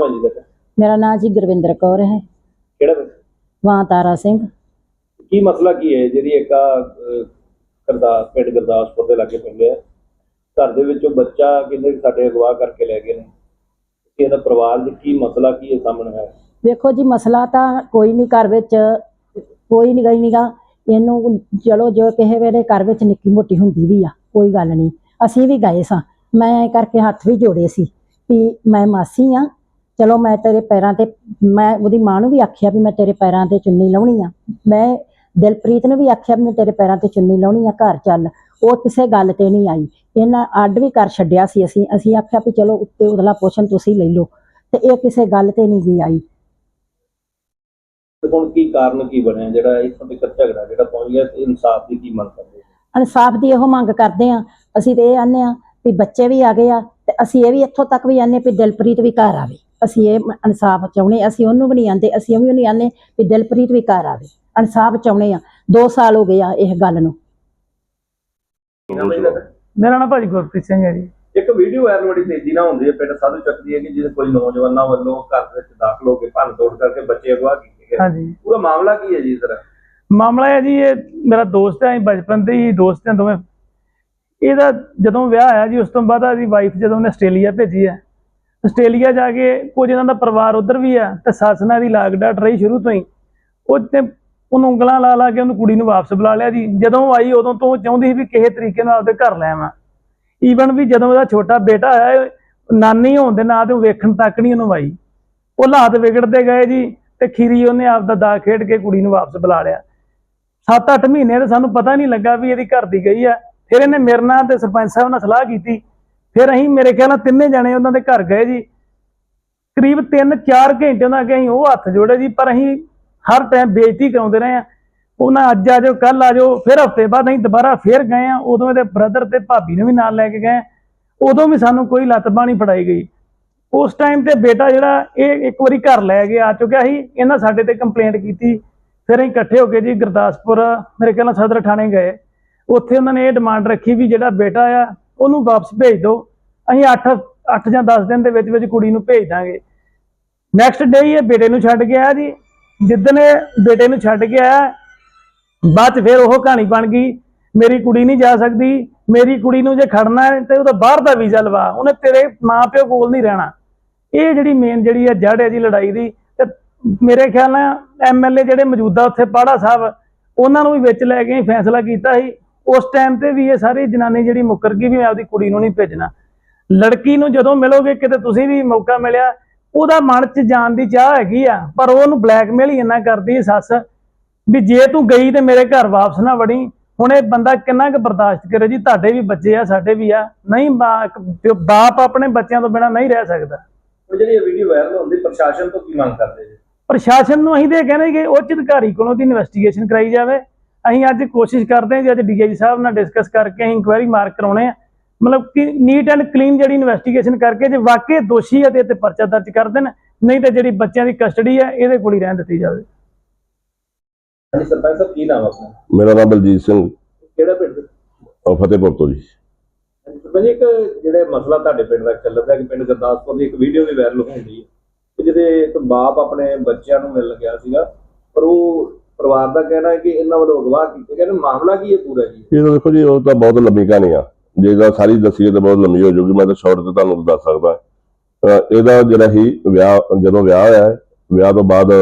ਨਾਮ ਹੈ ਜੀ ਤੁਹਾਡਾ ਮੇਰਾ ਨਾਮ ਜੀ ਗੁਰਵਿੰਦਰ ਕੌਰ ਹੈ। ਕਿਹੜਾ ਪਿੰਡ? ਵਾਂ ਤਾਰਾ ਸਿੰਘ। ਕੀ ਮਸਲਾ ਕੀ ਹੈ ਜਿਹੜੀ ਇੱਕ ਆ ਕਰਦਾਸ ਪਿੰਡ ਗੁਰਦਾਸਪੁਰ ਦੇ ਲਾਗੇ ਪਿੰਡ ਹੈ। ਘਰ ਦੇ ਵਿੱਚੋਂ ਬੱਚਾ ਕਹਿੰਦੇ ਸਾਡੇ ਅਗਵਾ ਕਰਕੇ ਲੈ ਗਏ ਨੇ। ਕਿ ਇਹਦਾ ਪਰਿਵਾਰ ਦੇ ਕੀ ਮਸਲਾ ਕੀ ਹੈ ਸਾਹਮਣੇ ਹੈ ਵੇਖੋ ਜੀ ਮਸਲਾ ਤਾਂ ਕੋਈ ਨਹੀਂ ਘਰ ਵਿੱਚ ਕੋਈ ਨਹੀਂ ਗਈ ਨੀਗਾ। ਇਹਨੂੰ ਚਲੋ ਜੋ ਕਿਸੇ ਵੇਲੇ ਘਰ ਵਿੱਚ ਨਿੱਕੀ ਮੋਟੀ ਹੁੰਦੀ ਵੀ ਆ ਕੋਈ ਗੱਲ ਨਹੀਂ। ਅਸੀਂ ਵੀ ਗਏ ਸਾਂ। ਮੈਂ ਕਰਕੇ ਹੱਥ ਵੀ ਜੋੜੇ ਸੀ ਵੀ ਮੈਂ ਮਾਸੀ ਆ। ਚਲੋ ਮੈਂ ਤੇਰੇ ਪੈਰਾਂ ਤੇ ਮੈਂ ਉਹਦੀ ਮਾਂ ਨੂੰ ਵੀ ਆਖਿਆ ਵੀ ਮੈਂ ਤੇਰੇ ਪੈਰਾਂ ਤੇ ਚੁੰਨੀ ਲਾਉਣੀ ਆ। ਮੈਂ ਦਿਲਪ੍ਰੀਤ ਨੂੰ ਵੀ ਆਖਿਆ ਵੀ ਮੈਂ ਤੇਰੇ ਪੈਰਾਂ ਤੇ ਚੁੰਨੀ ਲਾਉਣੀ ਆ ਘਰ ਚੱਲ। ਉਹ ਕਿਸੇ ਗੱਲ ਤੇ ਨਹੀਂ ਆਈ। ਇਹਨਾਂ ਅੱਡ ਵੀ ਕਰ ਛੱਡਿਆ ਸੀ ਅਸੀਂ। ਅਸੀਂ ਆਖਿਆ ਵੀ ਚਲੋ ਉੱਤੇ ਉਹਦਾ ਪੋਸ਼ਨ ਤੁਸੀਂ ਲੈ ਲਓ। ਤੇ ਇਹ ਕਿਸੇ ਗੱਲ ਤੇ ਨਹੀਂ ਗਈ ਆਈ। ਤੇ ਹੁਣ ਕੀ ਕਾਰਨ ਕੀ ਬਣਿਆ? ਜਿਹੜਾ ਇੱਥੋਂ ਤੱਕ ਝਗੜਾ ਜਿਹੜਾ ਪਹੁੰਚ ਗਿਆ ਤੇ ਇਨਸਾਫ ਦੀ ਕੀ ਮੰਗ ਕਰਦੇ ਹੋ? ਇਨਸਾਫ ਦੀ ਇਹੋ ਮੰਗ ਕਰਦੇ ਆ। ਅਸੀਂ ਤੇ ਇਹ ਆਨੇ ਆ ਵੀ ਬੱਚੇ ਵੀ ਆ ਗਏ ਆ ਤੇ ਅਸੀਂ ਇਹ ਵੀ ਇੱਥੋਂ ਤੱਕ ਵੀ ਆਨੇ ਵੀ ਦਿਲਪ੍ਰੀਤ ਵੀ ਘਰ ਆਵੇ। ਅਸੀਂ ਇਹ ਇਨਸਾਫ ਚਾਹੁੰਦੇ ਅਸੀਂ ਉਹਨੂੰ ਵੀ ਨਹੀਂ ਆਂਦੇ ਅਸੀਂ ਉਹ ਵੀ ਨਹੀਂ ਆਨੇ ਵੀ ਦਿਲਪ੍ਰੀਤ ਵੀ ਘਰ ਆਵੇ। ਇਨਸਾਫ ਚਾਹੁੰਦੇ ਆ 2 ਸਾਲ ਹੋ ਗਏ ਆ ਇਹ ਗੱਲ ਨੂੰ? ਮੇਰਾ ਨਾਮ ਭਾਜੀ ਗੁਰਪ੍ਰੀਤ ਸਿੰਘ ਹੈ ਜੀ। ਇੱਕ ਵੀਡੀਓ ਵਾਇਰਲ ਬੜੀ ਤੇਜ਼ੀ ਨਾਲ ਹੁੰਦੀ ਹੈ ਪਿੰਡ ਸਾਧੂ ਚੱਕਦੀ ਹੈ ਕਿ ਜਿਹਦੇ ਕੋਈ ਨੌਜਵਾਨਾਂ ਵੱਲੋਂ ਘਰ ਵਿੱਚ ਦਾਖਲ ਹੋ ਕੇ ਭੰਨ ਤੋੜ ਕਰਕੇ ਬੱਚੇ ਅਗਵਾ ਕੀਤੇ ਗਏ। ਹਾਂਜੀ। ਪੂਰਾ ਮਾਮਲਾ ਕੀ ਹੈ ਜੀ ਸਰ ਮਾਮਲਾ ਹੈ ਜੀ ਇਹ ਮੇਰਾ ਦੋਸਤ ਹੈ ਬਚਪਨ ਦੇ ਹੀ ਦੋਸਤ ਹਾਂ ਦੋਵੇਂ। ਇਹਦਾ ਜਦੋਂ ਵਿਆਹ ਆਇਆ ਜੀ ਉਸ ਤੋਂ ਬਾਅਦ ਆਦੀ ਵਾਈਫ ਜਦੋਂ ਉਹਨੇ ਆਸਟ੍ਰੇਲੀਆ ਭੇਜੀ ਹੈ ਆਸਟ੍ਰੇਲੀਆ ਜਾ ਕੇ ਕੁਝ ਇਹਨਾਂ ਦਾ ਪਰਿਵਾਰ ਉਧਰ ਵੀ ਆ ਤੇ ਸੱਸ ਨਾਲ ਦੀ ਲਾਗ ਡਾਟ ਰਹੀ ਸ਼ੁਰੂ ਤੋਂ ਹੀ। ਉਹ ਤੇ ਉਹਨੂੰ ਉਂਗਲਾਂ ਲਾ ਲਾ ਕੇ ਉਹਨੂੰ ਕੁੜੀ ਨੂੰ ਵਾਪਸ ਬੁਲਾ ਲਿਆ ਜੀ। ਜਦੋਂ ਉਹ ਆਈ, ਉਦੋਂ ਤੋਂ ਉਹ ਚਾਹੁੰਦੀ ਸੀ ਵੀ ਕਿਸੇ ਤਰੀਕੇ ਨਾਲ ਆਪਦੇ ਘਰ ਲੈ ਆਵਾਂ। ਈਵਨ ਵੀ ਜਦੋਂ ਉਹਦਾ ਛੋਟਾ ਬੇਟਾ ਆਇਆ ਨਾਨੀ ਹੋਣ ਦੇ ਨਾਂ ਤੇ ਉਹ ਵੇਖਣ ਤੱਕ ਨਹੀਂ ਉਹਨੂੰ ਆਈ। ਉਹ ਹਾਲਾਤ ਵਿਗੜਦੇ ਗਏ ਜੀ ਤੇ ਖੀਰੀ ਉਹਨੇ ਆਪ ਦਾ ਦਾ ਖੇਡ ਕੇ ਕੁੜੀ ਨੂੰ ਵਾਪਸ ਬੁਲਾ ਲਿਆ। 7-8 ਮਹੀਨੇ ਤੇ ਸਾਨੂੰ ਪਤਾ ਨਹੀਂ ਲੱਗਾ ਵੀ ਇਹਦੀ ਘਰ ਦੀ ਗਈ ਆ। ਫਿਰ ਇਹਨੇ ਮੇਰੇ ਨਾਲ ਤੇ ਸਰਪੰਚ ਸਾਹਿਬ ਨਾਲ ਸਲਾਹ ਕੀਤੀ ਫਿਰ ਅਸੀਂ ਮੇਰੇ ਖਿਆਲ ਨਾਲ ਤਿੰਨੇ ਜਾਣੇ ਉਹਨਾਂ ਦੇ ਘਰ ਗਏ ਜੀ। ਕਰੀਬ 3-4 ਘੰਟੇ ਉਹਨਾਂ ਅੱਗੇ ਅਸੀਂ ਉਹ ਹੱਥ ਜੋੜੇ ਜੀ, ਪਰ ਅਸੀਂ ਹਰ ਟਾਈਮ ਬੇਇੱਜ਼ਤੀ ਕਰਾਉਂਦੇ ਰਹੇ ਆ ਉਹਨਾਂ ਅੱਜ ਆ ਜਾਓ ਕੱਲ ਆ ਜਾਓ, ਫਿਰ ਹਫ਼ਤੇ ਬਾਅਦ ਅਸੀਂ ਦੁਬਾਰਾ ਫਿਰ ਗਏ ਆ ਉਦੋਂ ਇਹਦੇ ਬ੍ਰਦਰ ਤੇ ਭਾਬੀ ਨੂੰ ਵੀ ਨਾਲ ਲੈ ਕੇ ਗਏ ਉਦੋਂ ਵੀ ਸਾਨੂੰ ਕੋਈ ਲੱਤ ਬਾਣੀ ਫੜਾਈ ਗਈ। ਉਸ ਟਾਈਮ ਤੇ ਬੇਟਾ ਜਿਹੜਾ ਇਹ ਇੱਕ ਵਾਰੀ ਘਰ ਲੈ ਕੇ ਆ ਚੁੱਕਿਆ ਸੀ, ਇਹਨਾਂ ਸਾਡੇ ਤੇ ਕੰਪਲੇਂਟ ਕੀਤੀ। ਫਿਰ ਅਸੀਂ ਇਕੱਠੇ ਹੋ ਕੇ ਜੀ ਗੁਰਦਾਸਪੁਰ, ਮੇਰੇ ਖਿਆਲ ਨਾਲ ਸਦਰ ਥਾਣੇ ਗਏ। ਉੱਥੇ ਉਹਨਾਂ ਨੇ ਇਹ ਡਿਮਾਂਡ ਰੱਖੀ ਵੀ ਜਿਹੜਾ ਬੇਟਾ ਆ ਉਹਨੂੰ ਵਾਪਸ ਭੇਜ ਦਿਓ। ਅਸੀਂ 8 8 ਜਾਂ 10 ਦਿਨ ਦੇ ਵਿੱਚ ਵਿੱਚ ਕੁੜੀ ਨੂੰ ਭੇਜ ਦਾਂਗੇ। ਨੈਕਸਟ ਡੇ ਇਹ ਬੇਟੇ ਨੂੰ ਛੱਡ ਕੇ ਆਇਆ ਜੀ। ਜਿੱਦਣ ਇਹ ਬੇਟੇ ਨੂੰ ਛੱਡ ਕੇ ਆਇਆ ਬਾਅਦ ਚ ਫਿਰ ਉਹ ਕਹਾਣੀ ਬਣ ਗਈ, ਮੇਰੀ ਕੁੜੀ ਨਹੀਂ ਜਾ ਸਕਦੀ, ਮੇਰੀ ਕੁੜੀ ਨੂੰ ਜੇ ਖੜਨਾ ਹੈ ਤੇ ਉਹਦਾ ਬਾਹਰ ਦਾ ਵੀਜ਼ਾ ਲਵਾ, ਉਹਨੇ ਤੇਰੇ ਮਾਂ ਪਿਓ ਕੋਲ ਨਹੀਂ ਰਹਿਣਾ। ਇਹ ਜਿਹੜੀ ਮੇਨ ਜਿਹੜੀ ਹੈ ਜੜ ਹੈ ਜੀ ਲੜਾਈ ਦੀ, ਤੇ ਮੇਰੇ ਖਿਆਲ ਨਾਲ ਐਮਐਲਏ ਜਿਹੜੇ ਮੌਜੂਦਾ ਉੱਥੇ ਪਾੜਾ ਸਾਹਿਬ, ਉਹਨਾਂ ਨੂੰ ਵੀ ਵਿੱਚ ਲੈ ਕੇ ਫੈਸਲਾ ਕੀਤਾ ਸੀ। ਉਸ ਟਾਈਮ ਤੇ ਵੀ ਇਹ ਸਾਰੀ ਜਨਾਨੀ ਜਿਹੜੀ ਮੁੱਕਰ ਗਈ ਵੀ ਮੈਂ ਆਪਦੀ ਕੁੜੀ ਨੂੰ ਨਹੀਂ ਭੇਜਣਾ। ਲੜਕੀ ਨੂੰ ਜਦੋਂ ਮਿਲੋਗੇ ਕਿਤੇ ਤੁਸੀਂ ਵੀ ਮੌਕਾ ਮਿਲਿਆ ਉਹਦਾ ਮਨ 'ਚ ਜਾਣ ਦੀ ਚਾਹ ਹੈਗੀ ਆ ਪਰ ਉਹ ਉਹਨੂੰ ਬਲੈਕਮੇਲ ਹੀ ਇੰਨਾ ਕਰਦੀ ਹੈ ਸੱਸ ਵੀ ਜੇ ਤੂੰ ਗਈ ਤੇ ਮੇਰੇ ਘਰ ਵਾਪਸ ਨਾ ਵੜੀ ਹੁਣ ਇਹ ਬੰਦਾ ਕਿੰਨਾ ਕੁ ਬਰਦਾਸ਼ਤ ਕਰੇ ਜੀ ਤੁਹਾਡੇ ਵੀ ਬੱਚੇ ਆ ਸਾਡੇ ਵੀ ਆ। ਨਹੀਂ ਬਾਪ ਆਪਣੇ ਬੱਚਿਆਂ ਤੋਂ ਬਿਨਾ ਨਹੀਂ ਰਹਿ ਸਕਦਾ। ਜਿਹੜੀ ਇਹ ਵੀਡੀਓ ਵਾਇਰਲ ਹੁੰਦੀ ਪ੍ਰਸ਼ਾਸਨ ਤੋਂ ਕੀ ਮੰਗ ਕਰਦੇ ਜੀ? ਪ੍ਰਸ਼ਾਸਨ ਨੂੰ ਅਸੀਂ ਇਹ ਕਹਿੰਦੇ ਕਿ ਉੱਚ ਅਧਿਕਾਰੀ ਕੋਲੋਂ ਦੀ ਇਨਵੈਸਟੀਗੇਸ਼ਨ ਕਰਾਈ ਜਾਵੇ। ਅਸੀਂ ਅੱਜ ਕੋਸ਼ਿਸ਼ ਕਰਦੇ ਹਾਂ ਜੀ ਅੱਜ ਡੀਆਈ ਸਾਹਿਬ ਨਾਲ ਡਿਸਕਸ ਕਰਕੇ ਅਸੀਂ ਇਨਕੁਆਇਰੀ ਮਾਰਕ ਕਰਾਉਣੇ ਆ। ਮਤਲਬ ਕਿ ਨੀਟ ਐਂਡ ਕਲੀਨ ਜਿਹੜੀ ਇਨਵੈਸਟੀਗੇਸ਼ਨ ਕਰਕੇ ਜੇ ਵਾਕਈ ਦੋਸ਼ੀ ਹੈ ਤੇ ਤੇ ਪਰਚਾ ਦਰਜ ਕਰ ਦੇਣ ਨਹੀਂ ਤੇ ਜਿਹੜੀ ਬੱਚਿਆਂ ਦੀ ਕਸਟਡੀ ਹੈ ਇਹਦੇ ਕੋਲ ਹੀ ਰਹਿਣ ਦਿੱਤੀ ਜਾਵੇ। ਹਾਂਜੀ ਸਰਪੰਚ ਸਾਹਿਬ ਕੀ ਨਾਮ ਆ ਆਪਣਾ? ਮੇਰਾ ਨਾਮ ਬਲਜੀਤ ਸਿੰਘ। ਕਿਹੜਾ ਪਿੰਡ? ਫਤਿਹਪੁਰ ਤੋਂ ਜੀ। ਸਰਪੰਚ ਇੱਕ ਜਿਹੜੇ ਮਸਲਾ ਤੁਹਾਡੇ ਪਿੰਡ ਦਾ ਚੱਲਦਾ ਕਿ ਪਿੰਡ ਗੁਰਦਾਸਪੁਰ ਦੀ ਇੱਕ ਵੀਡੀਓ ਵੀ ਵਾਇਰਲ ਹੁੰਦੀ ਹੈ ਜਿਹਦੇ ਇੱਕ ਬਾਪ ਆਪਣੇ ਬੱਚਿਆਂ ਨੂੰ ਮਿਲਣ ਗਿਆ ਸੀਗਾ ਪਰ ਉਹ ਪਰਿਵਾਰ ਦਾ ਕਹਿਣਾ ਹੈ ਕਿ ਇਹਨਾਂ ਵੱਲੋਂ ਅਗਵਾ ਕੀਤੇ ਗਏ ਨੇ ਮਾਮਲਾ ਕੀ ਹੈ ਪੂਰਾ ਜੀ? ਇਹ ਤਾਂ ਦੇਖੋ ਜੀ, ਉਹ ਤਾਂ ਬਹੁਤ ਲੰਬੀ ਕਹਾਣੀ ਆ। ਜੇ ਇਹਦਾ ਸਾਰੀ ਦੱਸੀਏ ਤਾਂ ਬਹੁਤ ਲੰਬੀ ਹੋ ਜਾਊਗੀ। ਮੈਂ ਤਾਂ ਸ਼ਾਰਟ ਤੇ ਤੁਹਾਨੂੰ ਦੱਸ ਸਕਦਾ। ਇਹਦਾ ਜਿਹੜਾ ਹੀ ਵਿਆਹ, ਜਦੋਂ ਵਿਆਹ ਹੋਇਆ ਵਿਆਹ ਤੋਂ ਬਾਅਦ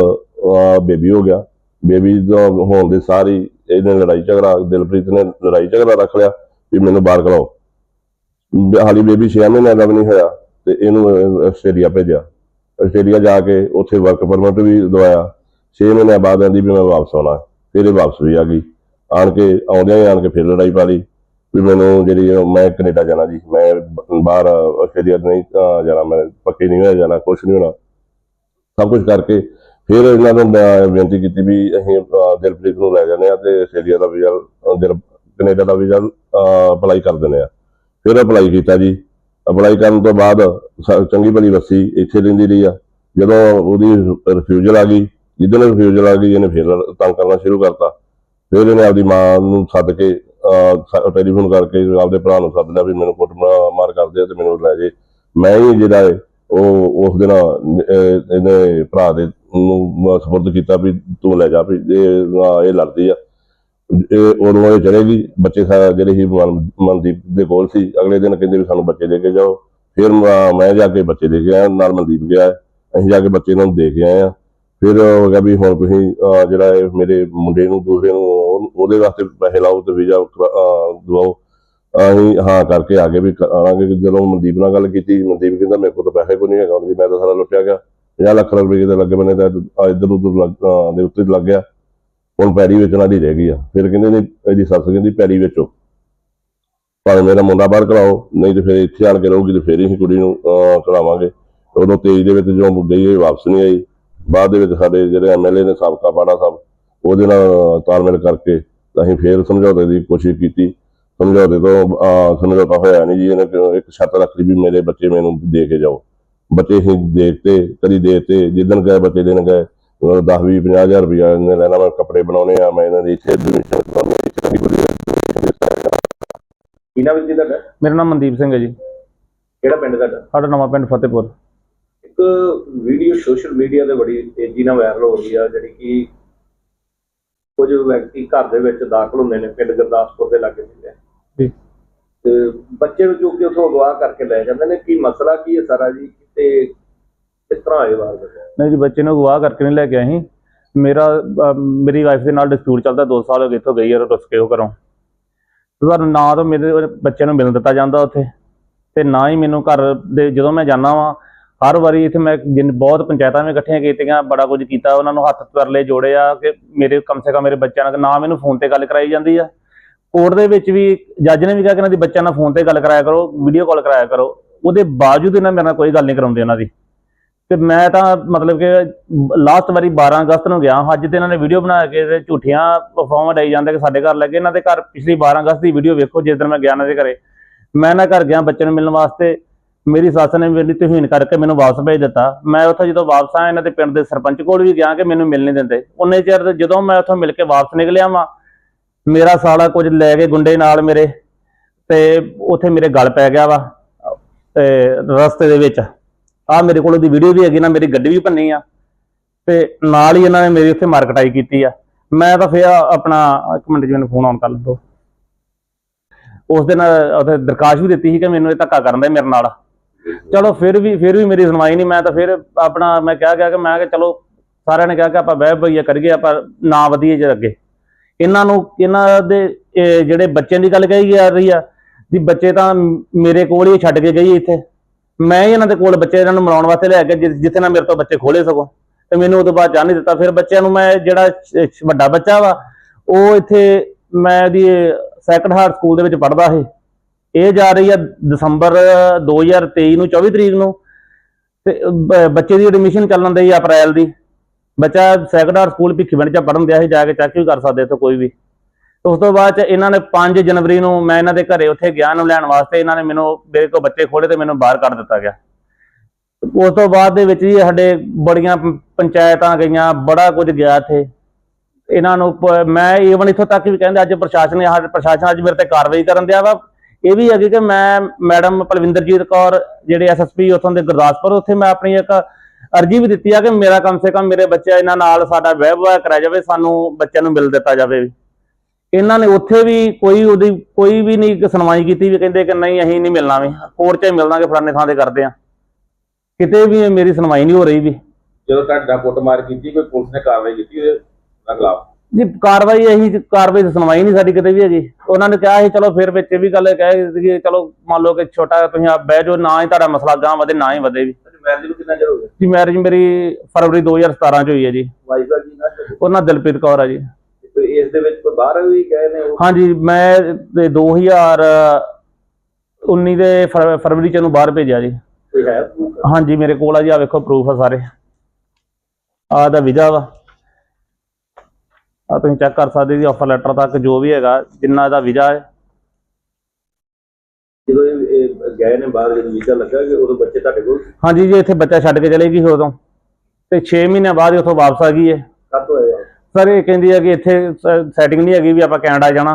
ਬੇਬੀ ਹੋ ਗਿਆ। ਬੇਬੀ ਦਾ ਹੋਣ ਦੇ ਸਾਰੀ ਇਹਨੇ ਲੜਾਈ ਝਗੜਾ, ਦਿਲਪ੍ਰੀਤ ਨੇ ਲੜਾਈ ਝਗੜਾ ਰੱਖ ਲਿਆ ਵੀ ਮੈਨੂੰ ਬਾਹਰ ਕਢਾਓ ਹਾਲੀ ਬੇਬੀ 6 ਮਹੀਨਿਆਂ ਦਾ ਵੀ ਨਹੀਂ ਹੋਇਆ ਤੇ ਇਹਨੂੰ ਆਸਟ੍ਰੇਲੀਆ ਭੇਜਿਆ। ਆਸਟ੍ਰੇਲੀਆ ਜਾ ਕੇ ਉੱਥੇ ਵਰਕ ਪਰਮਿਟ ਵੀ ਦਵਾਇਆ। 6 ਮਹੀਨਿਆਂ ਬਾਅਦ ਆਂਦੀ ਵੀ ਮੈਂ ਵਾਪਸ ਆਉਣਾ। ਫਿਰ ਇਹ ਵਾਪਸ ਵੀ ਆ ਗਈ। ਆਣ ਕੇ ਆਉਂਦਿਆਂ ਹੀ ਆਣ ਕੇ ਫਿਰ ਲੜਾਈ ਪਾ ਲਈ। ਵੀ ਮੈਨੂੰ ਜਿਹੜੀ ਮੈਂ ਕੈਨੇਡਾ ਜਾਣਾ ਜੀ। ਮੈਂ ਬਾਹਰ ਆਸਟ੍ਰੇਲੀਆ ਨਹੀਂ ਜਾਣਾ। ਮੈਂ ਪੱਕੇ ਨਹੀਂ ਹੋਇਆ ਜਾਣਾ ਕੁਛ ਨਹੀਂ ਹੋਣਾ। ਸਭ ਕੁਝ ਕਰਕੇ ਫਿਰ ਇਹਨਾਂ ਨੂੰ ਬੇਨਤੀ ਕੀਤੀ ਵੀ ਅਸੀਂ ਦਿਲਪ੍ਰੀਤ ਨੂੰ ਲੈ ਜਾਂਦੇ ਆ ਤੇ ਆਸਟ੍ਰੇਲੀਆ ਦਾ ਵੀਜ਼ਾ ਅਹ, ਦਿਲ ਕੈਨੇਡਾ ਦਾ ਵੀਜ਼ਾ ਅਪਲਾਈ ਕਰ ਦਿੰਦੇ ਆ ਫਿਰ ਅਪਲਾਈ ਕੀਤਾ ਜੀ। ਅਪਲਾਈ ਕਰਨ ਤੋਂ ਬਾਅਦ ਚੰਗੀ ਭਲੀ ਵਸੀ। ਇੱਥੇ ਰਹਿੰਦੀ ਰਹੀ ਆ। ਜਦੋਂ ਉਹਦੀ ਰਿਫਿਊਜ਼ਲ ਆ ਗਈ ਜਿੱਦਣ ਰਿਫਿਊਜ਼ਲ ਆ ਗਈ, ਇਹਨੇ ਫਿਰ ਤੰਗ ਕਰਨਾ ਸ਼ੁਰੂ ਕਰਤਾ। ਫਿਰ ਇਹਨੇ ਆਪਦੀ ਮਾਂ ਨੂੰ ਸੱਦ ਕੇ ਟੈਲੀਫੋਨ ਕਰਕੇ ਆਪਦੇ ਭਰਾ ਨੂੰ ਸੱਦ ਲਿਆ ਵੀ ਮੈਨੂੰ ਕੁੱਟ ਮਾਰ ਕਰਦੇ ਤੇ ਮੈਨੂੰ ਲੈ ਜੇ। ਮੈਂ ਹੀ ਜਿਹੜਾ ਹੈ ਉਹ, ਉਸ ਦਿਨ ਇਹਨੇ ਭਰਾ ਦੇ ਨੂੰ ਸਪੁਰਦ ਕੀਤਾ ਵੀ ਤੂੰ ਲੈ ਜਾ ਵੀ ਇਹ ਲੜਦੀ ਆ। ਇਹ ਉਦੋਂ ਇਹ ਚਲੇਗੀ ਬੱਚੇ ਸਾ, ਜਿਹੜੇ ਸੀ ਮਨ- ਮਨਦੀਪ ਦੇ ਕੋਲ ਸੀ। ਅਗਲੇ ਦਿਨ ਕਹਿੰਦੇ ਵੀ ਸਾਨੂੰ ਬੱਚੇ ਦੇ ਕੇ ਜਾਓ। ਫਿਰ ਮੈਂ ਮੈਂ ਜਾ ਕੇ ਬੱਚੇ ਦੇ ਕੇ ਆਇਆ, ਨਾਲ ਮਨਦੀਪ ਗਿਆ। ਅਸੀਂ ਜਾ ਕੇ ਬੱਚੇ ਨੂੰ ਦੇ ਕੇ ਆਏ ਆ। ਫਿਰ ਹੋ ਗਿਆ ਵੀ ਹੁਣ ਤੁਸੀਂ ਅਹ, ਜਿਹੜਾ ਇਹ ਮੇਰੇ ਮੁੰਡੇ ਨੂੰ ਦੂਸਰੇ ਨੂੰ ਉਹਦੇ ਵਾਸਤੇ ਪੈਸੇ ਲਾਓ ਤੇ ਵੀਜ਼ਾ ਦਵਾਓ। ਅਸੀਂ ਹਾਂ ਕਰਕੇ ਆ ਗਏ ਵੀ ਕਰਾਂਗੇ ਕਿ ਜਦੋਂ ਮਨਦੀਪ ਨਾਲ ਗੱਲ ਕੀਤੀ ਮਨਦੀਪ ਕਹਿੰਦਾ ਮੇਰੇ ਕੋਲ ਤਾਂ ਪੈਸੇ ਕੋਈ ਨਹੀਂ ਹੈਗਾ। ਹੁਣ ਜੀ ਮੈਂ ਤਾਂ ਸਾਰਾ ਲੁੱਟਿਆ ਗਿਆ। 50 ਲੱਖ ਰੁਪਏ ਦੇ ਲੱਗੇ ਬੰਨੇ ਤਾਂ ਆਹ ਇੱਧਰ ਉੱਧਰ ਲੱਗ- ਅਹ, ਦੇ ਉੱਤੇ ਲੱਗ ਗਿਆ। ਹੁਣ ਪੈੜੀ ਵੇਚਣ ਵਾਲੀ ਰਹਿ ਗਈ ਆ। ਫਿਰ ਕਹਿੰਦੇ ਨੇ ਇਹਦੀ ਸੱਸ ਕਹਿੰਦੀ ਪੈੜੀ ਵੇਚੋ। ਭਾਵੇਂ ਮੇਰਾ ਮੁੰਡਾ ਬਾਹਰ ਕਰਾਓ ਨਹੀਂ ਤੇ ਫਿਰ ਇੱਥੇ ਆਣ ਕੇ ਰਹੂਗੀ ਤੇ ਫਿਰ ਹੀ ਅਸੀਂ ਕੁੜੀ ਨੂੰ ਅਹ, ਕਰਾਵਾਂਗੇ। ਉਦੋਂ ਤੇਜ ਦੇ ਵਿੱਚ ਜੋ ਮੁੱਦੇ ਇਹ ਵਾਪਸ ਨਹੀਂ ਆਈ ਬਾਅਦ ਦੇ ਵਿੱਚ ਸਾਡੇ ਜਿਹੜੇ ਐਮਐਲਏ ਨੇ ਸਾਬਕਾ ਬਾੜਾ ਸਾਹਿਬ ਉਹਦੇ ਨਾਲ ਤਾਲਮੇਲ ਕਰਕੇ ਅਸੀਂ ਫੇਰ ਸਮਝੌਤੇ ਦੀ ਕੋਸ਼ਿਸ਼ ਕੀਤੀ। ਸਮਝੌਤੇ ਤੋਂ ਸਮਝੌਤਾ ਹੋਇਆ ਨਹੀਂ ਜੀ ਇਹਨੇ ਇੱਕ ਸ਼ਰਤ ਰੱਖ ਲਈ ਵੀ ਮੇਰੇ ਬੱਚੇ ਮੈਨੂੰ ਦੇ ਕੇ ਜਾਓ। ਬੱਚੇ ਅਸੀਂ ਦੇਖਤੇ ਕਦੀ ਦੇਤੇ ਜਿੱਦਣ ਗਏ ਬੱਚੇ ਦੇਣ ਗਏ 10 20 50 ਹਜ਼ਾਰ ਰੁਪਇਆ ਇਹਨੇ ਲੈਣਾ ਮੈਂ ਕੱਪੜੇ ਬਣਾਉਣੇ ਆ ਮੈਂ ਇਹਨਾਂ ਦੀ ਇੱਥੇ ਇੱਥੇ ਚੰਗੀ ਬੜੀ ਕੀ ਨਾਮ ਜੀ ਤੁਹਾਡਾ? ਮੇਰਾ ਨਾਮ ਮਨਦੀਪ ਸਿੰਘ ਹੈ ਜੀ। ਕਿਹੜਾ ਪਿੰਡ ਤੁਹਾਡਾ? ਸਾਡਾ ਨਵਾਂ ਪਿੰਡ ਫਤਿਹਪੁਰ। ਇੱਕ ਵੀਡੀਓ ਸੋਸ਼ਲ ਮੀਡੀਆ ਤੇ ਬੜੀ ਤੇਜ਼ੀ ਨਾਲ ਵਾਇਰਲ ਹੋ ਰਹੀ ਆ ਜਿਹੜੀ ਕਿ ਕੁਝ ਵਿਅਕਤੀ ਘਰ ਦੇ ਵਿੱਚ ਦਾਖਲ ਹੁੰਦੇ ਨੇ ਪਿੰਡ ਗੁਰਦਾਸਪੁਰ ਦੇ ਲਾਗੇ ਹੁੰਦੇ ਜੀ। ਤੇ ਬੱਚੇ ਨੂੰ ਚੁੱਕ ਕੇ ਉੱਥੋਂ ਅਗਵਾ ਕਰਕੇ ਲੈ ਜਾਂਦੇ ਨੇ। ਕੀ ਮਸਲਾ ਕੀ ਹੈ ਸਾਰਾ ਜੀ? ਤੇ ਕਿਸ ਤਰ੍ਹਾਂ ਆਏ ਵਾਰ ਨਹੀਂ ਜੀ ਬੱਚੇ ਨੂੰ ਅਗਵਾ ਕਰਕੇ ਨਹੀਂ ਲੈ ਕੇ ਆਏ ਮੇਰਾ ਮੇਰੀ ਵਾਈਫ ਦੇ ਨਾਲ ਡਿਸਪਿਊਟ ਚੱਲਦਾ 2 ਸਾਲ ਹੋ ਗਏ ਇੱਥੋਂ ਗਈ ਹੈ ਰੁੱਸ ਕੇ ਉਹ ਘਰੋਂ। ਤੁਹਾਨੂੰ ਨਾ ਤਾਂ ਮੇਰੇ ਬੱਚੇ ਨੂੰ ਮਿਲਣ ਦਿੱਤਾ ਜਾਂਦਾ ਉੱਥੇ। ਤੇ ਨਾ ਹੀ ਮੈਨੂੰ ਘਰ ਦੇ ਜਦੋਂ ਮੈਂ ਜਾਂਦਾ ਵਾਂ ਹਰ ਵਾਰੀ ਇੱਥੇ ਮੈਂ ਜਿੰਨ ਬਹੁਤ ਪੰਚਾਇਤਾਂ ਵਿੱਚ ਇਕੱਠੀਆਂ ਕੀਤੀਆਂ, ਬੜਾ ਕੁਝ ਕੀਤਾ, ਉਹਨਾਂ ਨੂੰ ਹੱਥ ਤਰਲੇ ਜੋੜੇ ਆ ਕਿ ਮੇਰੇ ਕਮ ਸੇ ਕਮ ਮੇਰੇ ਬੱਚਿਆਂ ਨਾਲ ਨਾ ਮੈਨੂੰ ਫੋਨ ਤੇ ਗੱਲ ਕਰਾਈ ਜਾਂਦੀ ਆ। ਕੋਰਟ ਦੇ ਵਿੱਚ ਵੀ ਜੱਜ ਨੇ ਵੀ ਕਿਹਾ ਕਿ ਇਹਨਾਂ ਦੀ ਬੱਚਿਆਂ ਨਾਲ ਫੋਨ ਤੇ ਗੱਲ ਕਰਾਇਆ ਕਰੋ ਵੀਡੀਓ ਕਾਲ ਕਰਾਇਆ ਕਰੋ। ਉਹਦੇ ਬਾਵਜੂਦ ਇਹਨਾਂ ਮੇਰੇ ਨਾਲ ਕੋਈ ਗੱਲ ਨਹੀਂ ਕਰਾਉਂਦੇ ਉਹਨਾਂ ਦੀ। ਤੇ ਮੈਂ ਤਾਂ ਮਤਲਬ ਕਿ ਲਾਸਟ ਵਾਰੀ 12 ਅਗਸਤ ਨੂੰ ਗਿਆ ਅੱਜ ਤੇ ਇਹਨਾਂ ਨੇ ਵੀਡੀਓ ਬਣਾ ਕੇ ਤੇ ਝੂਠੀਆਂ ਅਫਵਾਹਾਂ ਡਾਈ ਜਾਂਦੇ ਕਿ ਸਾਡੇ ਘਰ ਲੱਗੇ। ਇਹਨਾਂ ਦੇ ਘਰ ਪਿਛਲੀ 12 ਅਗਸਤ ਦੀ ਵੀਡੀਓ ਵੇਖੋ, ਜਿਸ ਦਿਨ ਮੈਂ ਗਿਆ ਇਹਨਾਂ ਦੇ ਘਰੇ। ਮੈਂ ਨਾ ਘਰ ਗਿਆ ਬੱਚੇ ਨੂੰ ਮਿਲਣ ਵਾਸਤੇ। ਮੇਰੀ ਸੱਸ ਨੇ ਮੇਰੀ ਤੋਹੀਨ ਕਰਕੇ ਮੈਨੂੰ ਵਾਪਸ ਭੇਜ ਦਿੱਤਾ। ਮੈਂ ਉੱਥੋਂ ਜਦੋਂ ਵਾਪਸ ਆਇਆ, ਇਹਨਾਂ ਦੇ ਪਿੰਡ ਦੇ ਸਰਪੰਚ ਕੋਲ ਵੀ ਗਿਆ ਕਿ ਮੈਨੂੰ ਮਿਲ ਨਹੀਂ ਦਿੰਦੇ। ਉਹਨੇ ਚਿਰ ਤੇ ਜਦੋਂ ਮੈਂ ਉੱਥੋਂ ਮਿਲ ਕੇ ਵਾਪਸ ਨਿਕਲਿਆ ਵਾਂ, ਮੇਰਾ ਸਾਲਾ ਕੁਝ ਲੈ ਕੇ ਗੁੰਡੇ ਨਾਲ ਮੇਰੇ ਤੇ ਉੱਥੇ ਮੇਰੇ ਗਲ ਪੈ ਗਿਆ ਵਾ, ਤੇ ਰਸਤੇ ਦੇ ਵਿੱਚ। ਆ ਮੇਰੇ ਕੋਲ ਉਹਦੀ ਵੀਡੀਓ ਵੀ ਹੈਗੀ ਨਾ, ਮੇਰੀ ਗੱਡੀ ਵੀ ਭੰਨੀ ਆ। ਤੇ ਨਾਲ ਹੀ ਇਹਨਾਂ ਨੇ ਮੇਰੀ ਉੱਥੇ ਮਾਰਕਟਾਈ ਕੀਤੀ ਆ। ਮੈਂ ਤਾਂ ਫੇਰ ਆਪਣਾ, ਇੱਕ ਮਿੰਟ ਜੀ, ਮੈਨੂੰ ਫੋਨ ਆਨ ਕਰ ਲਓ ਉਸ ਦਿਨ ਉਹਦੇ ਦਰਖਾਸਤ ਵੀ ਦਿੱਤੀ ਸੀ ਕਿ ਮੈਨੂੰ ਇਹ ਧੱਕਾ ਕਰਨ ਦਾ ਮੇਰੇ ਨਾਲ। ਚਲੋ ਫਿਰ ਵੀ ਫਿਰ ਵੀ ਮੇਰੀ ਸੁਣਵਾਈ ਨਹੀਂ, ਮੈਂ ਤਾਂ ਫਿਰ ਆਪਣਾ ਮੈਂ ਕਿਹਾ ਗਿਆ ਕਿ ਮੈਂ ਕਿਹਾ ਚਲੋ ਸਾਰਿਆਂ ਨੇ ਕਿਹਾ ਕਿ ਆਪਾਂ ਬਹਿ ਬਈਆ ਕਰੀਏ, ਆਪਾਂ ਨਾ ਵਧੀਏ ਜੇ ਅੱਗੇ। ਇਹਨਾਂ ਨੂੰ, ਇਹਨਾਂ ਦੇ ਜਿਹੜੇ ਬੱਚਿਆਂ ਦੀ ਗੱਲ ਕਹੀ ਜਾ ਰਹੀ ਆ, ਵੀ ਬੱਚੇ ਤਾਂ ਮੇਰੇ ਕੋਲ ਹੀ ਛੱਡ ਕੇ ਗਈ ਇੱਥੇ। ਮੈਂ ਹੀ ਇਹਨਾਂ ਦੇ ਕੋਲ ਬੱਚੇ ਇਹਨਾਂ ਨੂੰ ਮਿਲਾਉਣ ਵਾਸਤੇ ਲੈ ਕੇ ਜਿੱਥੇ ਨਾ ਮੇਰੇ ਤੋਂ ਬੱਚੇ ਖੋਲੇ ਸਗੋਂ। ਤੇ ਮੈਨੂੰ ਉਹ ਤੋਂ ਬਾਅਦ ਜਾਣ ਨਹੀਂ ਦਿੱਤਾ। ਫਿਰ ਬੱਚਿਆਂ ਨੂੰ ਮੈਂ ਜਿਹੜਾ ਵੱਡਾ ਬੱਚਾ ਵਾ, ਉਹ ਇੱਥੇ ਮੈਂ ਇਹਦੀ ਸੈਕੰਡ ਹਾਰਟ ਸਕੂਲ ਦੇ ਵਿੱਚ ਪੜ੍ਹਦਾ ਸੀ। ਇਹ ਜਾ ਰਹੀ ਆ ਦਸੰਬਰ 2023 ਨੂੰ 24 ਤਰੀਕ ਨੂੰ। ਤੇ ਬੱਚੇ ਦੀ ਐਡਮਿਸ਼ਨ ਚੱਲਣ ਦੀ ਅਪ੍ਰੈਲ ਦੀ। ਬੱਚਾ ਸੈਕੰਡ ਹਾਰਟ ਸਕੂਲ ਭਿੱਖੀਵਿੰਡ ਚ ਪੜ੍ਹਨ ਦਿਆ ਸੀ, ਜਾ ਕੇ ਚੈੱਕ ਵੀ ਕਰ ਸਕਦੇ ਇੱਥੇ ਕੋਈ ਵੀ। ਉਸ ਤੋਂ ਬਾਅਦ ਚ ਇਹਨਾਂ ਨੇ 5 ਜਨਵਰੀ ਨੂੰ ਮੈਂ ਇਹਨਾਂ ਦੇ ਘਰੇ ਉੱਥੇ ਗਿਆ ਨੂੰ ਲੈਣ ਵਾਸਤੇ ਇਹਨਾਂ ਨੇ ਮੈਨੂੰ, ਮੇਰੇ ਕੋਲ ਬੱਚੇ ਖੋਲੇ ਤੇ ਮੈਨੂੰ ਬਾਹਰ ਕੱਢ ਦਿੱਤਾ ਗਿਆ। ਉਸ ਤੋਂ ਬਾਅਦ ਦੇ ਵਿੱਚ ਜੀ ਸਾਡੇ ਬੜੀਆਂ ਪੰਚਾਇਤਾਂ ਗਈਆਂ, ਬੜਾ ਕੁਝ ਗਿਆ ਇੱਥੇ। ਇਹਨਾਂ ਨੂੰ ਮੈਂ ਈਵਨ ਇੱਥੋਂ ਤੱਕ ਵੀ ਕਹਿੰਦੇ, ਅੱਜ ਪ੍ਰਸ਼ਾਸਨ ਪ੍ਰਸ਼ਾਸਨ ਅੱਜ ਮੇਰੇ ਤੇ ਕਾਰਵਾਈ ਕਰਨ ਦਿਆ ਵਾ। ਇਹ ਵੀ ਹੈਗੀ ਕਿ ਮੈਂ ਮੈਡਮ ਪਲਵਿੰਦਰਜੀਤ ਕੌਰ, ਜਿਹੜੇ ਐਸਐਸਪੀ ਉੱਥੋਂ ਦੇ ਗੁਰਦਾਸਪੁਰ, ਉੱਥੇ ਮੈਂ ਆਪਣੀ ਇੱਕ ਅਰਜੀ ਵੀ ਦਿੱਤੀ ਆ ਕਿ ਮੇਰਾ ਕਮ ਸੇ ਕਮ ਮੇਰੇ ਬੱਚੇ ਇਹਨਾਂ ਨਾਲ ਸਾਡਾ ਵਿਆਹ ਕਰਾਇਆ ਜਾਵੇ, ਸਾਨੂੰ ਬੱਚਿਆਂ ਨੂੰ ਮਿਲ ਦਿੱਤਾ ਜਾਵੇ ਇਹਨਾਂ ਨੇ ਉੱਥੇ ਵੀ ਕੋਈ ਉਹਦੀ ਕੋਈ ਵੀ ਨਹੀਂ ਸੁਣਵਾਈ ਕੀਤੀ ਵੀ ਕਹਿੰਦੇ ਕਿ ਨਹੀਂ, ਅਸੀਂ ਨਹੀਂ ਮਿਲਣਾ ਵੀ। ਕੋਰਟ 'ਚ ਹੀ ਮਿਲਣਾਗੇ ਫਲਾਣੇ ਥਾਂ ਤੇ ਕਰਦੇ ਆ। ਕਿਤੇ ਵੀ ਮੇਰੀ ਸੁਣਵਾਈ ਨਹੀਂ ਹੋ ਰਹੀ ਵੀ। ਜਦੋਂ ਤੁਹਾਡਾ ਕੁੱਟਮਾਰ ਕੀਤੀ, ਕੋਈ ਪੁਲਿਸ ਨੇ ਕਾਰਵਾਈ ਕੀਤੀ ਉਹਦੇ ਖਿਲਾਫ? ਜੀ ਕਾਰਵਾਈ ਅਸੀਂ ਕਾਰਵਾਈ ਦੀ ਸੁਣਵਾਈ ਨਹੀਂ ਸਾਡੀ ਕਿਤੇ ਵੀ ਹੈਗੀ। ਉਹਨਾਂ ਨੇ ਕਿਹਾ ਸੀ ਚਲੋ ਫਿਰ ਵਿੱਚ ਇਹ ਵੀ ਗੱਲ ਕਹੇ ਕਿ ਚਲੋ ਮੰਨ ਲਓ ਕਿ ਛੋਟਾ ਤੁਸੀਂ ਆਪ ਬਹਿ ਜਾਓ ਨਾ ਹੀ ਤੁਹਾਡਾ ਮਸਲਾ ਗਾਂ ਵਧੇ ਨਾ ਹੀ ਵਧੇ ਵੀ। ਮੈਰਿਜ ਨੂੰ ਕਿੰਨਾ ਚਿਰ ਹੋ ਗਿਆ? ਜੀ ਮੈਰਿਜ ਮੇਰੀ ਫਰਵਰੀ 2017 ਚ ਹੋਈ ਹੈ ਜੀ। ਵਾਈਫ ਦਾ ਕੀ ਨਾ ਉਹਨਾਂ ਦਿਲਪ੍ਰੀਤ ਕੌਰ ਆ ਜੀ। ਇਸ ਦੇ ਵਿੱਚ ਕੋਈ ਬਾਹਰ ਵੀ ਗਏ ਨੇ ਹਾਂਜੀ ਮੈਂ ਤੇ 2019 ਦੇ ਫਰ- ਫਰਵਰੀ ਚ ਇਹਨੂੰ ਬਾਹਰ ਭੇਜਿਆ ਜੀ। ਕੋਈ ਹੈ? ਹਾਂਜੀ ਮੇਰੇ ਕੋਲ ਆ ਜੀ ਆ ਵੇਖੋ ਪ੍ਰੂਫ ਆ ਸਾਰੇ। ਆ ਦਾ ਵੀਜ਼ਾ ਵਾ। ਆ ਤੁਸੀਂ ਚੈੱਕ ਕਰ ਸਕਦੇ ਜੀ ਆਫਰ ਲੈਟਰ ਤੱਕ ਜੋ ਵੀ ਹੈਗਾ ਜਿੰਨਾ ਇਹਦਾ ਵੀਜ਼ਾ ਹੈ। ਜਦੋਂ ਇਹ ਗਏ ਨੇ ਬਾਹਰ ਜਦੋਂ ਵੀਜ਼ਾ ਲੱਗਾ ਕਿ ਉਦੋਂ ਬੱਚੇ ਤੁਹਾਡੇ ਕੋਲ? ਹਾਂਜੀ ਜੀ ਇੱਥੇ ਬੱਚਾ ਛੱਡ ਕੇ ਚਲੇ ਗਈ ਸੀ ਉਦੋਂ। ਤੇ 6 ਮਹੀਨਿਆਂ ਬਾਅਦ ਹੀ ਉੱਥੋਂ ਵਾਪਸ ਆ ਗਈ ਹੈ ਕੱਤ ਹੋਇਆ ਸਰ ਇਹ ਕਹਿੰਦੀ ਹੈ ਕਿ ਇੱਥੇ ਸੈਟਿੰਗ ਨਹੀਂ ਹੈਗੀ ਵੀ ਆਪਾਂ ਕੈਨੇਡਾ ਜਾਣਾ।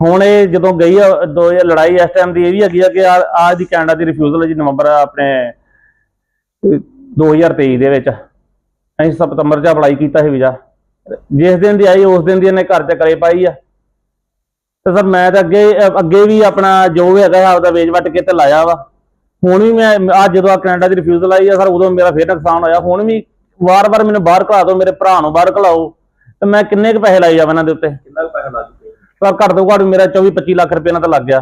ਹੁਣ ਇਹ ਜਦੋਂ ਗਈ ਆ ਦੋ ਲੜਾਈ ਇਸ ਟਾਈਮ ਦੀ ਇਹ ਵੀ ਹੈਗੀ ਆ ਕਿ ਆ ਦੀ ਕੈਨੇਡਾ ਦੀ ਰਿਫਿਊਜ਼ਲ ਹੈ ਜੀ ਨਵੰਬਰ ਆਪਣੇ ਤੇ 2023 ਦੇ ਵਿੱਚ। ਅਸੀਂ ਸਤੰਬਰ 'ਚ ਅਪਲਾਈ ਕੀਤਾ ਸੀ ਵੀਜ਼ਾ। ਜਿਸ ਦਿਨ ਦੀ ਆਈ ਉਸ ਦਿਨ ਦੀ ਇਹਨੇ ਘਰ 'ਚ ਕਰੇ ਪਾਈ ਆ। ਤੇ ਸਰ ਮੈਂ ਤਾਂ ਅੱਗੇ ਅੱਗੇ ਵੀ ਆਪਣਾ ਜੋ ਵੀ ਹੈਗਾ ਆਪਦਾ ਵੇਚ ਵੱਟ ਕੇ ਤੇ ਲਾਇਆ ਵਾ। ਹੁਣ ਵੀ ਮੈਂ ਆ ਜਦੋਂ ਆ ਕੈਨੇਡਾ ਦੀ ਰਿਫਿਊਜ਼ਲ ਆਈ ਆ ਸਰ ਉਦੋਂ ਮੇਰਾ ਫੇਰ ਨੁਕਸਾਨ ਹੋਇਆ। ਹੁਣ ਵੀ ਵਾਰ-ਵਾਰ ਮੈਨੂੰ ਬਾਹਰ ਘਲਾ ਦਿਓ ਮੇਰੇ ਭਰਾ ਨੂੰ ਬਾਹਰ ਘਲਾਓ ਤੇ ਮੈਂ ਕਿੰਨੇ ਕੁ ਪੈਸੇ ਲਾਈ ਜਾਵਾਂ ਇਹਨਾਂ ਦੇ ਉੱਤੇ? ਕਿੰਨਾ ਕੁ ਪੈਸਾ ਲਾ ਚੁੱਕੇ? ਪਰ ਘੱਟ ਤੋਂ ਘੱਟ ਮੇਰਾ 24-25 ਲੱਖ ਰੁਪਏ ਨਾਲ ਤਾਂ ਲੱਗ ਗਿਆ।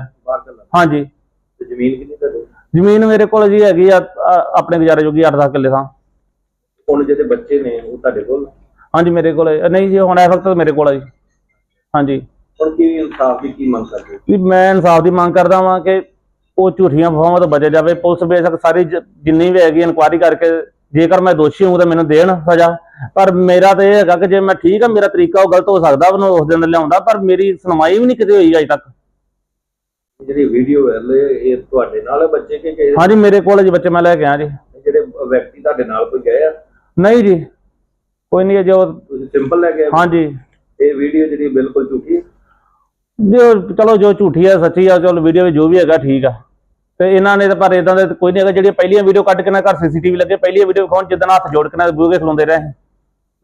ਹਾਂਜੀ। ਤੇ ਜ਼ਮੀਨ ਕਿੰਨੀ ਤੁਹਾਡੇ? ਜ਼ਮੀਨ ਮੇਰੇ ਕੋਲ ਜੀ ਹੈਗੀ ਆ ਆ, ਆਪਣੇ ਗੁਜ਼ਾਰੇ ਜੋਗੀ 8-10 ਕਿੱਲੇ ਥਾਂ। ਹੁਣ ਜਿਹੜੇ ਬੱਚੇ ਨੇ ਉਹ ਤੁਹਾਡੇ ਕੋਲ? ਹਾਂਜੀ ਮੇਰੇ ਕੋਲ ਹੈ। ਨਹੀਂ ਜੀ ਹੁਣ ਇਸ ਵਕਤ ਮੇਰੇ ਕੋਲ ਹੈ ਜੀ। ਹਾਂਜੀ। ਹੁਣ ਕੀ ਇਨਸਾਫ ਦੀ ਕੀ ਮੰਗ ਕਰਦੇ ਹੋ? ਵੀ ਮੈਂ ਇਨਸਾਫ ਦੀ ਮੰਗ ਕਰਦਾ ਵਾਂ ਕਿ ਉਹ ਝੂਠੀਆਂ ਫੋਮਾਂ ਤੋਂ ਬਚਿਆ ਜਾਵੇ। ਪੁਲਿਸ ਬੇਸ਼ੱਕ ਸਾਰੀ ਜ- ਜਿੰਨੀ ਵੀ ਹੈਗੀ ਇਨਕੁਆਇਰੀ ਕਰਕੇ ਜੇਕਰ ਮੈਂ ਦੋਸ਼ੀ ਹਾਂ ਤਾਂ ਮੈਨੂੰ ਦੇਣ ਸਜ਼ਾ। ਪਰ ਮੇਰਾ ਤਾਂ ਇਹ ਹੈਗਾ ਕਿ ਜੇ ਮੈਂ ਠੀਕ ਆ ਮੇਰਾ ਤਰੀਕਾ ਉਹ ਗਲਤ ਹੋ ਸਕਦਾ ਉਹਨੂੰ ਉਸ ਦਿਨ ਲਿਆਉਂਦਾ ਪਰ ਮੇਰੀ ਸੁਣਵਾਈ ਵੀ ਨਹੀਂ ਕਿਤੇ ਹੋਈ ਅਜੇ ਤੱਕ। ਜਿਹੜੀ ਵੀਡੀਓ ਹੈ ਇਹ ਤੁਹਾਡੇ ਨਾਲ ਹੈ ਬੱਚੇ ਕੇ ਹਾਂਜੀ ਮੇਰੇ ਕੋਲ ਹੈ ਜੀ ਬੱਚੇ ਮੈਂ ਲੈ ਕੇ ਆਇਆ ਜੀ। ਜਿਹੜੇ ਵਿਅਕਤੀ ਤੁਹਾਡੇ ਨਾਲ ਕੋਈ ਗਏ ਆ? ਨਹੀਂ ਜੀ। ਕੋਈ ਨਹੀਂ ਜੋ ਤੁਸੀਂ ਸਿੰਪਲ ਲੈ ਕੇ ਆਏ? ਹਾਂਜੀ। ਇਹ ਵੀਡੀਓ ਜਿਹੜੀ ਬਿਲਕੁਲ ਝੂਠੀ ਹੈ? ਜੋ ਚਲੋ ਜੋ ਝੂਠੀ ਆ ਸੱਚੀ ਆ ਚਲੋ ਵੀਡੀਓ ਵਿੱਚ ਜੋ ਵੀ ਹੈਗਾ ਠੀਕ ਆ। ਤੇ ਇਹਨਾਂ ਨੇ ਤਾਂ ਪਰ ਇਦਾਂ ਦੇ ਕੋਈ ਨਹੀਂ ਹੈਗਾ ਜਿਹੜੀਆਂ ਪਹਿਲੀਆਂ ਵੀਡੀਓ ਕੱਢ ਕੇ ਨਾ ਘਰ ਸੀਸੀਟੀਵੀ ਲੱਗੇ ਪਹਿਲੀਆਂ ਵੀਡੀਓ ਵਿਖਾਉਣ ਜਿੱਦਣ ਹੱਥ ਜੋੜ ਕੇ ਨਾ ਬੂਹੇ ਖਲੋਂਦੇ ਰਹੇ।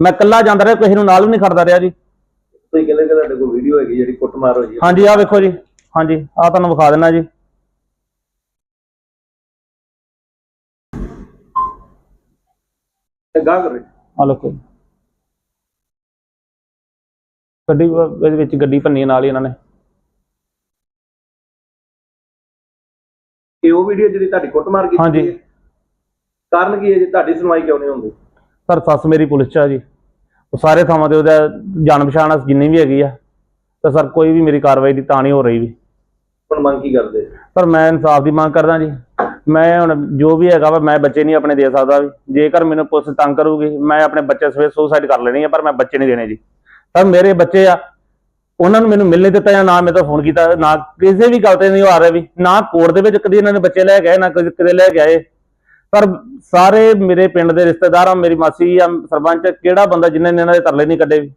ਮੈਂ ਇਕੱਲਾ ਜਾਂਦਾ ਰਿਹਾ ਕਿਸੇ ਨੂੰ ਨਾਲ ਵੀ ਨਹੀਂ ਖੜਦਾ ਰਿਹਾ ਜੀ। ਤੁਸੀਂ ਕਹਿੰਦੇ ਕਿ ਤੁਹਾਡੇ ਕੋਲ ਵੀਡੀਓ ਹੈਗੀ ਜਿਹੜੀ ਕੁੱਟਮਾਰ ਹੋਈ ਹੈ। ਹਾਂਜੀ ਆਹ ਵੇਖੋ ਜੀ। ਹਾਂਜੀ ਆਹ ਤੁਹਾਨੂੰ ਵਿਖਾ ਦਿੰਦਾ ਜੀ। ਤੇ ਗਾਹ ਕਰ ਆਹ ਲਓ ਗੱਡੀ ਇਹਦੇ ਵਿੱਚ ਗੱਡੀ ਭੰਨੀ ਨਾਲ ਹੀ ਇਹਨਾਂ ਨੇ। ਇਹ ਉਹ ਵੀਡੀਓ ਜਿਹੜੀ ਤੁਹਾਡੀ ਕੁੱਟਮਾਰ ਕੀਤੀ ਹਾਂਜੀ। ਹੈ? ਕਾਰਨ ਕੀ ਹੈ ਜੀ? ਤੁਹਾਡੀ ਸੁਣਵਾਈ ਕਿਉਂ ਨਹੀਂ ਹੁੰਦੀ? ਸਰ ਸੱਸ ਮੇਰੀ ਪੁਲਿਸ 'ਚ ਆ ਜੀ। ਉਹ ਸਾਰੇ ਥਾਵਾਂ ਤੇ ਉਹਦਾ ਜਾਣ ਪਛਾਣ ਜਿੰਨੀ ਵੀ ਹੈਗੀ ਆ ਤਾਂ ਸਰ ਕੋਈ ਵੀ ਮੇਰੀ ਕਾਰਵਾਈ ਦੀ ਤਾਂ ਨਹੀਂ ਹੋ ਰਹੀ ਵੀ। ਹੁਣ ਮੰਗ ਕੀ ਕਰਦੇ? ਪਰ ਮੈਂ ਇਨਸਾਫ ਦੀ ਮੰਗ ਕਰਦਾ ਜੀ। ਮੈਂ ਹੁਣ ਜੋ ਵੀ ਹੈਗਾ ਵਾ ਮੈਂ ਬੱਚੇ ਨਹੀਂ ਆਪਣੇ ਦੇ ਸਕਦਾ ਵੀ। ਜੇਕਰ ਮੈਨੂੰ ਪੁਲਿਸ ਤੰਗ ਕਰੂਗੀ ਮੈਂ ਆਪਣੇ ਬੱਚੇ ਸਵੇਰ ਸੁਸਾਈਡ ਕਰ ਲੈਣੀ ਆ ਪਰ ਮੈਂ ਬੱਚੇ ਨਹੀਂ ਦੇਣੇ ਜੀ। ਪਰ ਮੇਰੇ ਬੱਚੇ ਆ, ਉਹਨਾਂ ਨੂੰ ਮੈਨੂੰ ਮਿਲਣੇ ਦਿੱਤਾ ਜਾਂ ਨਾ ਮੇਰੇ ਤੋਂ ਫੋਨ ਕੀਤਾ, ਨਾ ਕਿਸੇ ਵੀ ਗੱਲ ਤੇ ਨਹੀਂ ਉਹ ਆ ਰਿਹਾ ਵੀ, ਨਾ ਕੋਰਟ ਦੇ ਵਿੱਚ ਕਦੀ ਇਹਨਾਂ ਨੇ ਬੱਚੇ ਲੈ ਕੇ ਆਏ, ਨਾ ਕਦੇ ਕਦੇ ਲੈ ਕੇ ਆਏ। ਪਰ ਸਾਰੇ ਮੇਰੇ ਪਿੰਡ ਦੇ ਰਿਸ਼ਤੇਦਾਰ ਆ, ਮੇਰੀ ਮਾਸੀ ਆ, ਸਰਪੰਚ, ਕਿਹੜਾ ਬੰਦਾ ਜਿਨ੍ਹਾਂ ਨੇ ਇਹਨਾਂ ਦੇ ਤਰਲੇ ਨਹੀਂ ਕੱਢੇ ਵੀ।